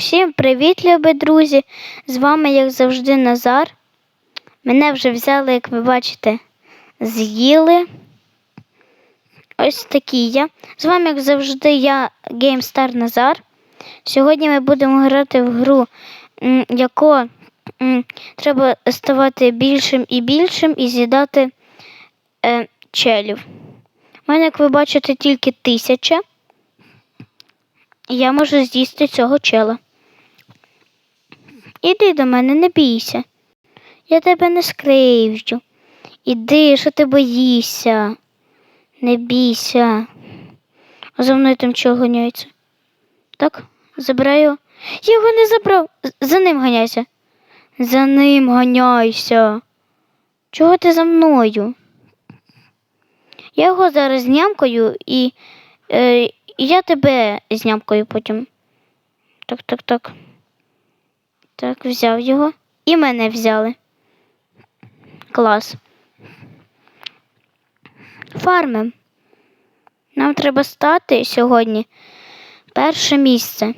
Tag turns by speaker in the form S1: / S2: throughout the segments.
S1: Всім привіт, любі друзі! З вами, як завжди, Назар. Мене вже взяли, як ви бачите, з'їли. Ось такий я. З вами, як завжди, я GameStar Назар. Сьогодні ми будемо грати в гру, яку треба ставати більшим і більшим і з'їдати е, челів. У мене, як ви бачите, тільки тисяча. Я можу з'їсти цього чела. Іди до мене, не бійся. Я тебе не скривджу. Іди, що ти боїшся. Не бійся. А за мною там чого ганяється? Так, забираю. Я його не забрав. За ним ганяйся. За ним ганяйся. Чого ти за мною? Я його зараз нямкаю і е, я тебе знямкою потім. Так, так, так. Так, взяв його. І мене взяли. Клас. Фармим. Нам треба стати сьогодні перше місце.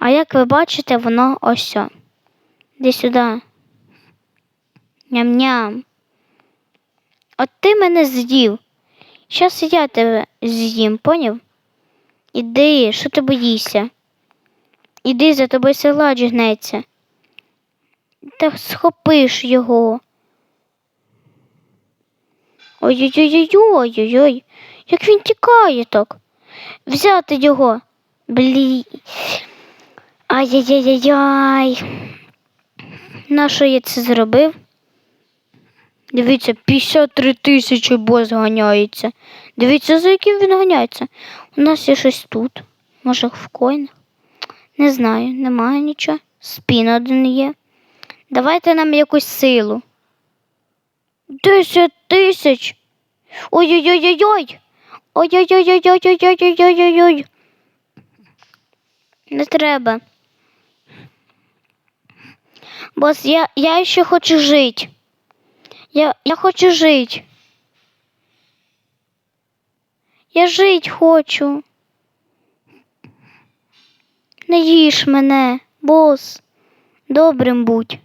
S1: А як ви бачите, воно ось. Іди сюди. Ням-ням. От ти мене з'їв. Щас я тебе з'їм, поняв? Іди, що ти боїшся? Іди, за тобою села жнеться. Та схопиш його. Ой-ой-ой-ой-ой-ой. Як він тікає так. Взяти його. Блі. Ай-яй-яй-яй. Нащо я це зробив? Дивіться, 53 тисячі бос ганяється. Дивіться, за яким він ганяється. У нас є щось тут. Може, в коїнах? Не знаю, немає нічого. Спін один є. Давайте нам якусь силу. Десять тисяч. Ой-ой-ой-ой-ой. Ой-ой-ой-ой-ой-ой-ой-ой-ой-ой. Не треба. Бос, я, я ще хочу жити. Я, я хочу жити. Я жить хочу. Не їж мене, бос. Добрим будь.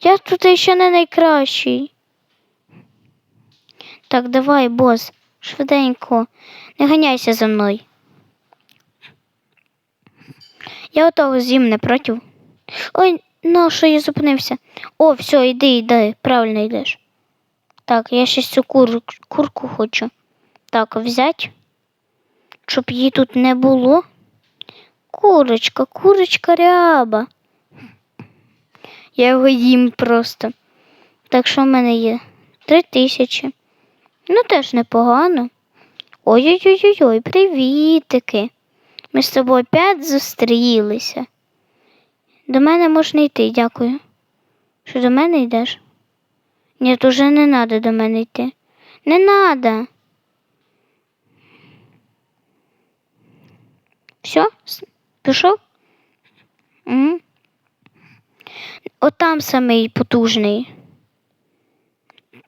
S1: Я тут ще не найкращий. Так, давай, бос, швиденько, не ганяйся за мною. Я отого з'їм не проти. Ой, ну що я зупинився. О, все, йди, йди, правильно йдеш. Так, я ще цю кур, курку хочу. Так, взять, щоб її тут не було. Курочка, курочка ряба. Я його їм просто. Так що в мене є три тисячі. Ну, теж непогано. Ой-ой-ой-ой, привітики. Ми з тобою опять зустрілися. До мене можна йти, дякую. Що до мене йдеш? Ні, вже не треба до мене йти. Не треба. Все? Пішов? Угу. Отам самий потужний.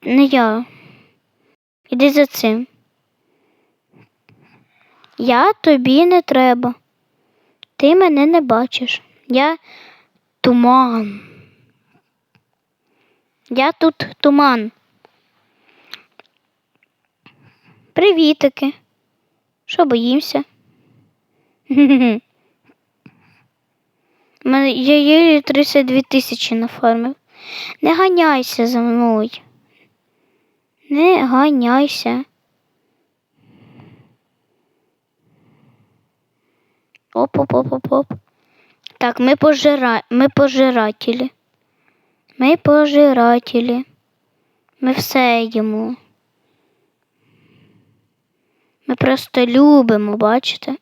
S1: Не я. Іди за цим. Я тобі не треба. Ти мене не бачиш. Я туман. Я тут туман. Привітики. Що боїмося? Я єлі 32 тисячі нафармив. Не ганяйся за мною. Не ганяйся. Оп-оп-оп-оп-оп. Так, ми пожира... ми пожиратели. Ми пожиратели. Ми все їмо. Ми просто любимо, бачите?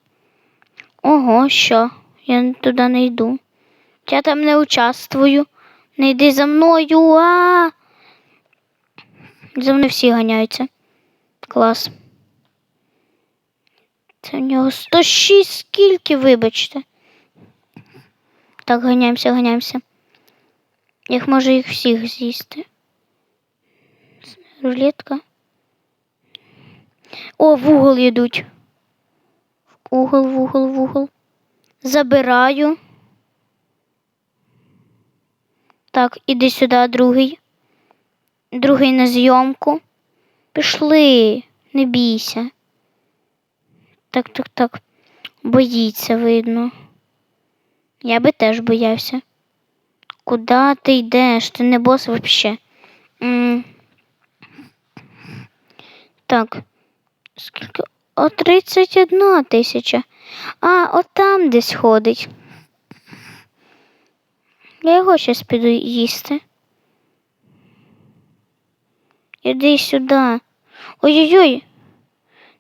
S1: Ого, що? Я туди не йду. Я там не участвую. Не йди за мною. А! За мною всі ганяються. Клас. Це в нього 106 скільки, вибачте. Так, ганяємося, ганяємося. Як може їх всіх з'їсти. Рулетка. О, в угол йдуть. В угол, в угол, в угол. Забираю. Так, іди сюди, другий. Другий на зйомку. Пішли, не бійся. Так, так, так. Боїться, видно. Я би теж боявся. Куда ти йдеш? Ти не бос вообще. М. Так. Скільки? О, 31 тисяча. А, от там десь ходить. Я його щас піду їсти. Іди сюди. Ой-ой-ой.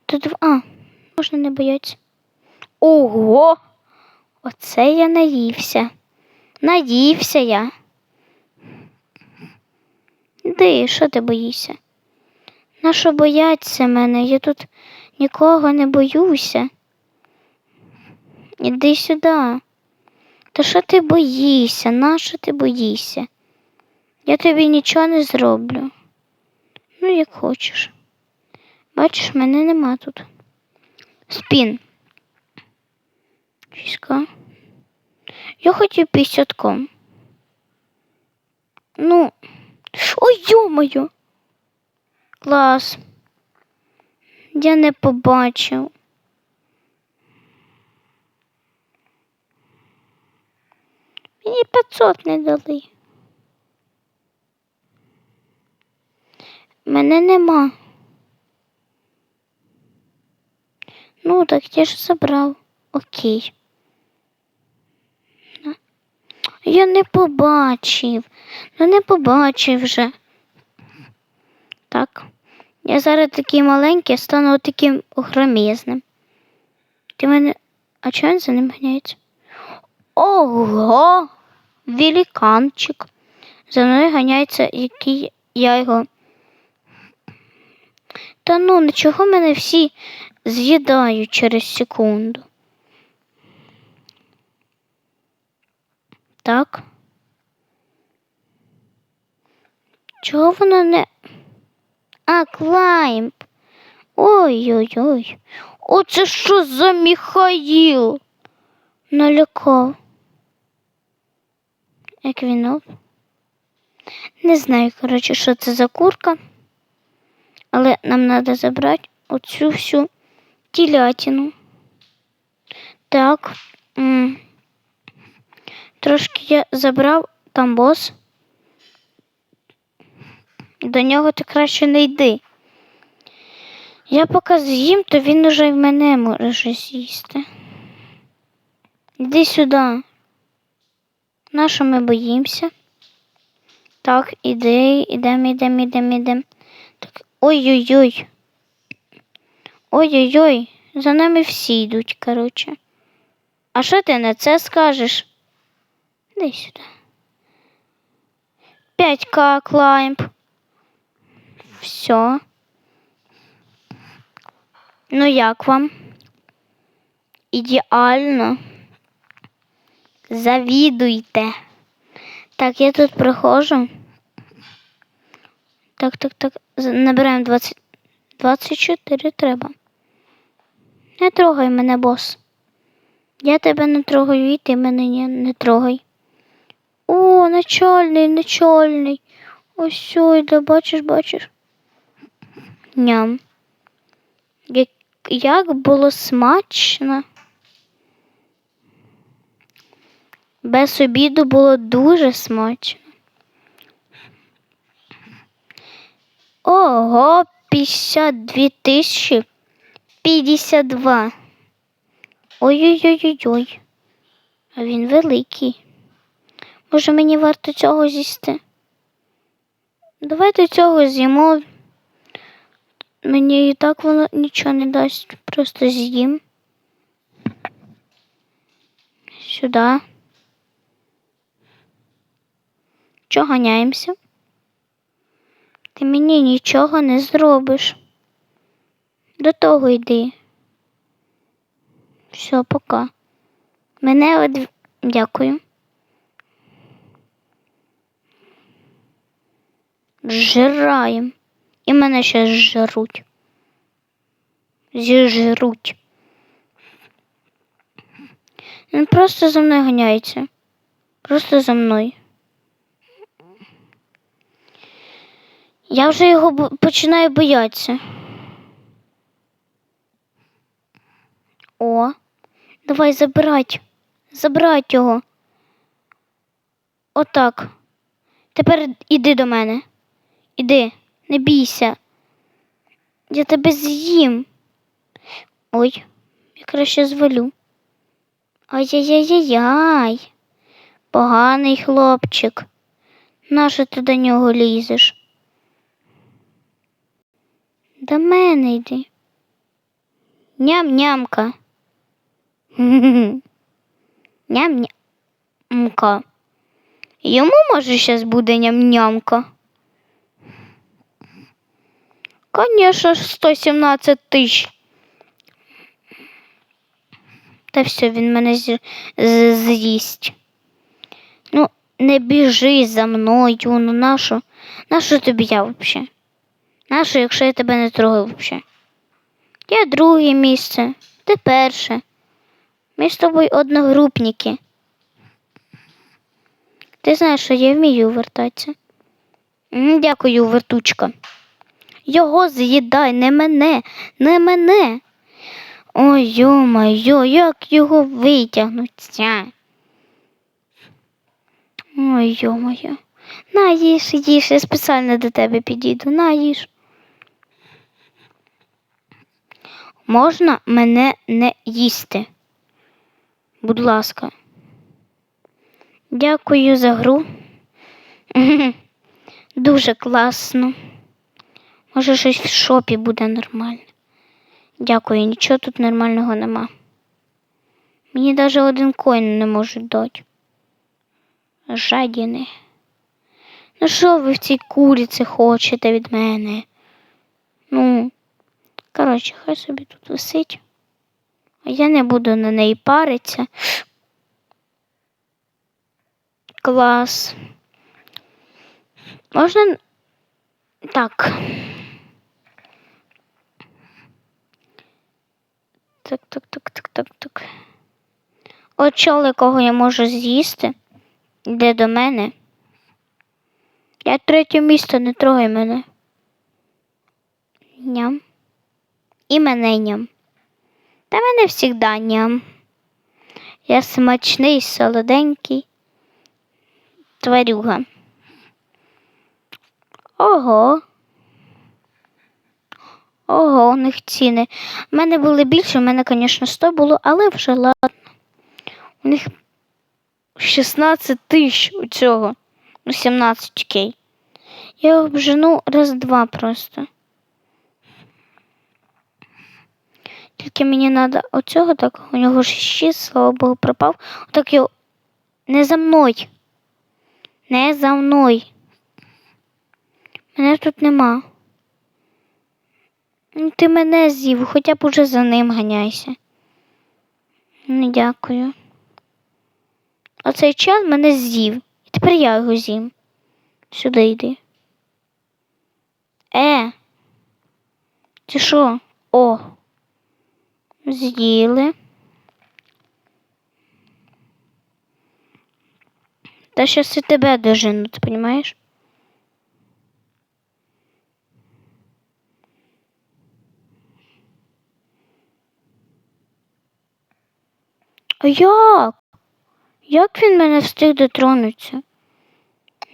S1: Тут а, можна не боятися. Ого! Оце я наївся. Наївся я. Іди, що ти боїшся? Нащо бояться мене? Я тут нікого не боюся. Іди сюди. Та що ти боїшся? Нащо ти боїшся? Я тобі нічого не зроблю. Ну, як хочеш. Бачиш, мене нема тут. Спін. Війська. Я хотів пісятком. Ну. Ой, йо-моє. Клас. Я не побачив. Мені 500 не дали. Мене нема. Ну, так я ж забрав. Окей. Я не побачив. Ну не побачив вже. Так. Я зараз такий маленький, стану таким громізним. Ти мене. А чого він за ним ганяється? Ого! Великанчик. За мною ганяється, який я його. Та ну, на чого мене всі з'їдають через секунду? Так. Чого вона не. А, клаймб. Ой-ой-ой. Оце що за Міхаїл? Налякав. Як він? Не знаю, коротше, що це за курка. Але нам треба забрати оцю всю тілятину. Так. Трошки я забрав там бос. До нього ти краще не йди. Я поки з'їм, то він уже й мене може з'їсти. Іди сюди. На що ми боїмося? Так, іди, ідемо, ідемо, ідемо, ідемо. Так, ой-ой-ой. Ой-ой-ой, за нами всі йдуть, коротше. А що ти на це скажеш? Іди сюди. 5К клаймб. Все. Ну як вам? Ідеально. Завідуйте. Так, я тут приходжу. Так, так, так. Набираємо 20... 24 треба. Не трогай мене, бос. Я тебе не трогаю, і ти мене не, не трогай. О, начальний, начальний. Ось сюди, бачиш, бачиш. Ням. Як було смачно. Без обіду було дуже смачно. Ого, 52 тисячі 52. Ой-ой-ой-ой. А він великий. Може, мені варто цього з'їсти? Давайте цього з'їмо. Мені і так воно нічого не дасть. Просто з'їм. Сюди. Чого ганяємося? Ти мені нічого не зробиш. До того йди. Все, пока. Мене од... дякую. Зжираєм. І мене ще зжаруть. Зіжруть. Він просто за мною ганяється. Просто за мною. Я вже його починаю боятися. О, давай забирать. Забирать його. Отак. Тепер іди до мене. Іди, не бійся. Я тебе з'їм. Ой, я краще звалю. Ай-яй-яй-яй. Поганий хлопчик. Нащо ти до нього лізеш? До мене йди. Ням-нямка. Ням-нямка. Йому може зараз буде ням-нямка. Конечно, ж 117 тисяч. Та все, він мене з'ї- з- з'їсть. Ну, не біжи за мною, ну нащо? Нащо тобі я взагалі? Нащо, якщо я тебе не трогаю взагалі? Я друге місце, ти перше. Ми з тобою одногрупники. Ти знаєш, що я вмію вертатися. Дякую, вертучка. Його з'їдай, не мене, не мене. Ой, йо-моє, як його витягнуться. Ой, йо-моє. На, їж, їж, я спеціально до тебе підійду. На. Можна мене не їсти. Будь ласка. Дякую за гру. Дуже класно. Може, щось в шопі буде нормально. Дякую, нічого тут нормального нема. Мені навіть один коін не можуть дати. Жадіни. Ну що ви в цій куриці хочете від мене? Ну, коротше, хай собі тут висить. Я не буду на неї паритися. Клас. Можна. Так. Так, так, так, так, так, так. От чол, якого я можу з'їсти, йде до мене. Я третє місце, не трогай мене. Ням. І мене ням. Та мене завжди ням. Я смачний, солоденький. Тварюга. Ого. Ого, у них ціни. У мене були більше, у мене, звісно, 100 було, але вже ладно. У них 16 тисяч у цього. Ну, 17 кей. Я обжену раз-два просто. Тільки мені треба оцього так, у нього ж ще, слава Богу, пропав. Отак його не за мною. Не за мною. Мене тут нема. Ну, Ти мене з'їв, хоча б уже за ним ганяйся. Не дякую. Оцей час мене з'їв. І тепер я його з'їм. Сюди йди. Е. Ти що? О. З'їли. Та щас і тебе дожену, ти розумієш? А як? Як він мене встиг дотронутися?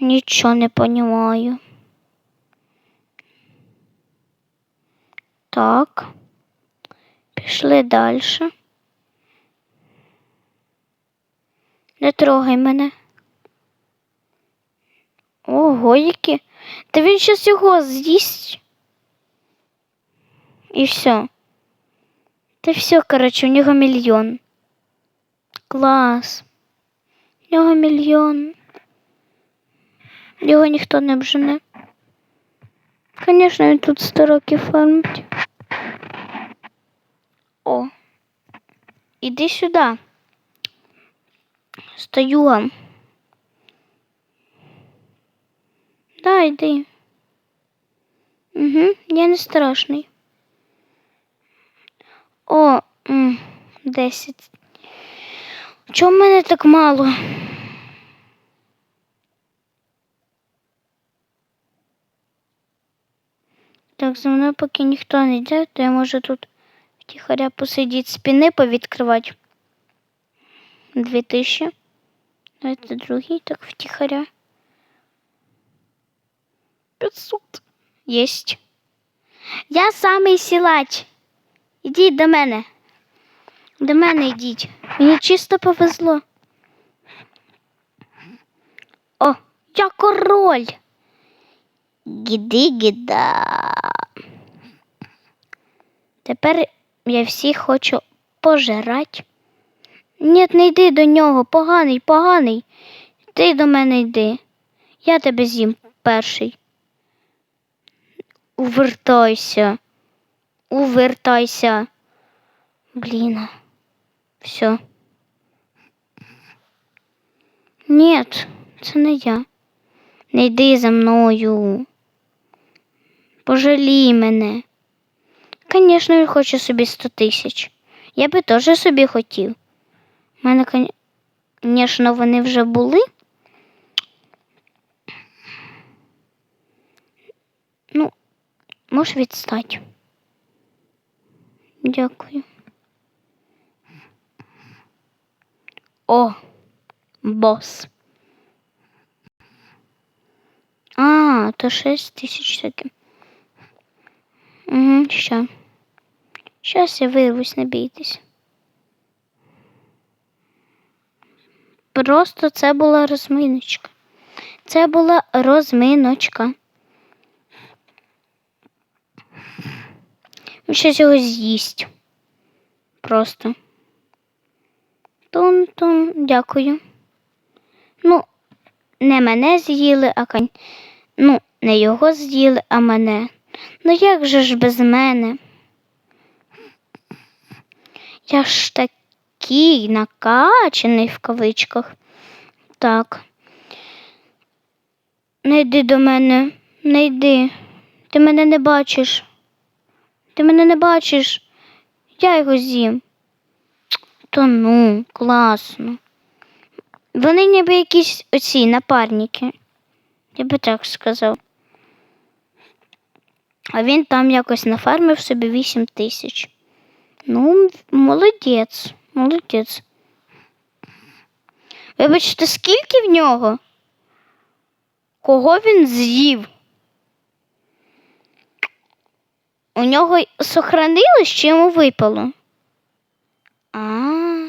S1: Нічого не понімаю. Так. Пішли далі. Не трогай мене. Ого, які. Та він щас його з'їсть. І все. Та все, коротше, у нього мільйон. Клас. У нього мільйон. Його ніхто не обжене. Звісно, він тут 100 років фармить. О. Іди сюди. Стою. Да, йди. Угу, я не страшний. О, м, 10. Чому мене так мало? Так, за мною поки ніхто не йде, то я можу тут втіхаря посидіти, спіни повідкривати. Дві тисячі. Давайте другий, так втіхаря. 500. Єсть. Я самий сілач. Ідіть до мене. До мене йдіть. Мені чисто повезло. О, я король. Гіди гіда. Тепер я всіх хочу пожирати. Ні, не йди до нього, поганий, поганий. Ти до мене йди. Я тебе з'їм перший. Увертайся. Увертайся. Блін. Все. Ні, це не я. Не йди за мною. Пожалій мене. Звісно, він хоче собі 100 тисяч. Я би теж собі хотів. У мене, звісно, вони вже були. Ну, можеш відстати. Дякую. О, бос. А, то 6 тисяч таки. Угу, що. Щас я вирвусь, не бійтесь. Просто це була розминочка. Це була розминочка. Він щось його з'їсть. Просто. Тун-тун, дякую. Ну, не мене з'їли, а кань. Ну, не його з'їли, а мене. Ну як же ж без мене? Я ж такий накачаний в кавичках. Так. Не йди до мене, не йди. Ти мене не бачиш. Ти мене не бачиш. Я його з'їм. То ну, класно. Вони ніби якісь оці напарники. Я би так сказав. А він там якось нафармив собі 8 тисяч. Ну, молодець, молодець. Вибачте, скільки в нього? Кого він з'їв? У нього сохранилось чи йому випало? А.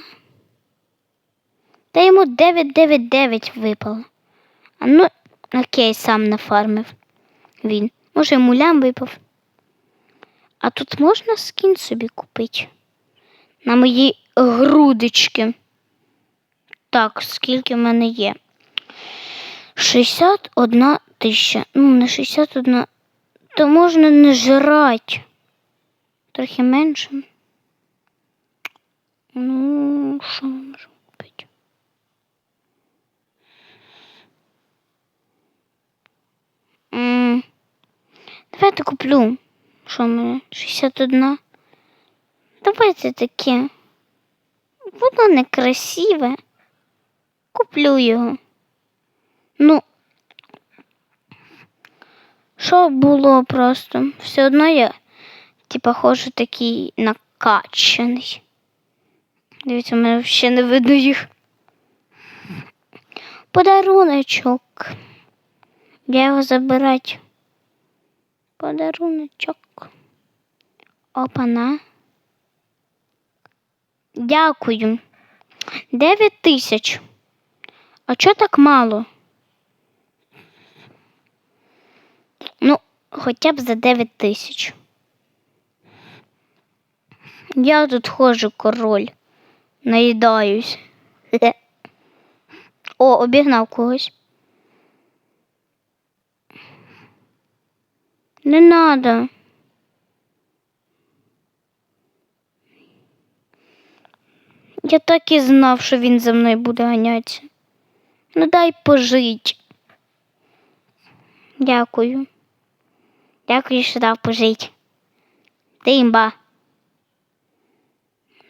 S1: Та йому 999 випало. А ну, окей, сам нафармив він. Може, йому лям випав. А тут можна скін собі купити? На мої грудочки. Так, скільки в мене є? 61 тисяча. Ну, не 61. То можна не жрати. Трохи менше. Ну, що можу купити? М, Давайте куплю. Що в мене? 61. Давайте таке. Воно некрасиве. Куплю його. Ну, що було просто? Все одно я, типа, ходжу такий накачаний. Дивіться, у мене ще не видно їх. Подаруночок. Я його забирати. Подаруночок. Опана. Дякую. Дев'ять тисяч. А чого так мало? Ну, хоча б за дев'ять тисяч. Я тут ходжу король. Наїдаюсь. О, обігнав когось. Не надо. Я так і знав, що він за мною буде ганятися. Ну дай пожить. Дякую. Дякую, що дав пожить. Ти імба.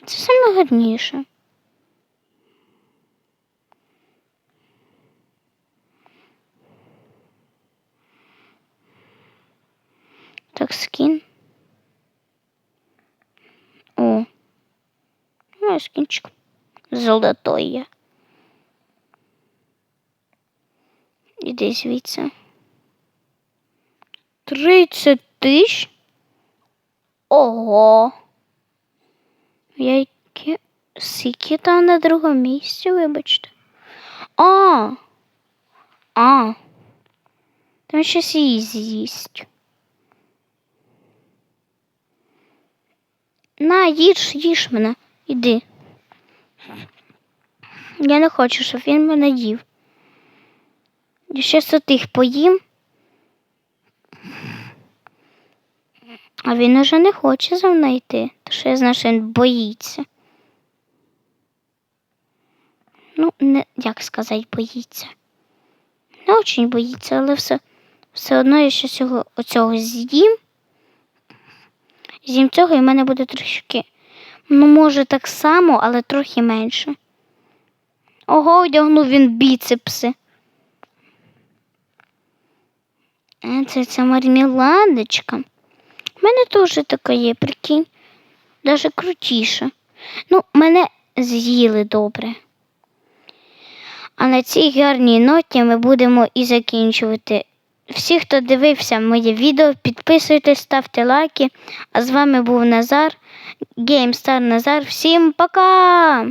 S1: Це саме Так, скін. О. Ну, скінчик. Золотой є. Іди звідси. 30 тисяч? Ого. Яке... Скільки там на другому місці, вибачте. А. А. Там щось її з'їсть. На, їж, їж мене. Іди. Я не хочу, щоб він мене їв. Я щас отих поїм. А він уже не хоче за мною йти, тому що я знаю, що він боїться. Ну, не, як сказати, боїться. Не очень боїться, але все, все одно я ще цього, оцього з'їм. З'їм цього і в мене буде трішки. Ну, може, так само, але трохи менше. Ого, одягнув він біцепси. Е, Це ця мармеладочка. У мене теж така є, прикинь. Даже крутіше. Ну, мене з'їли добре. А на цій гарній ноті ми будемо і закінчувати. Всі, хто дивився моє відео, підписуйтесь, ставте лайки. А з вами був Назар, GameStar Назар. Всім пока!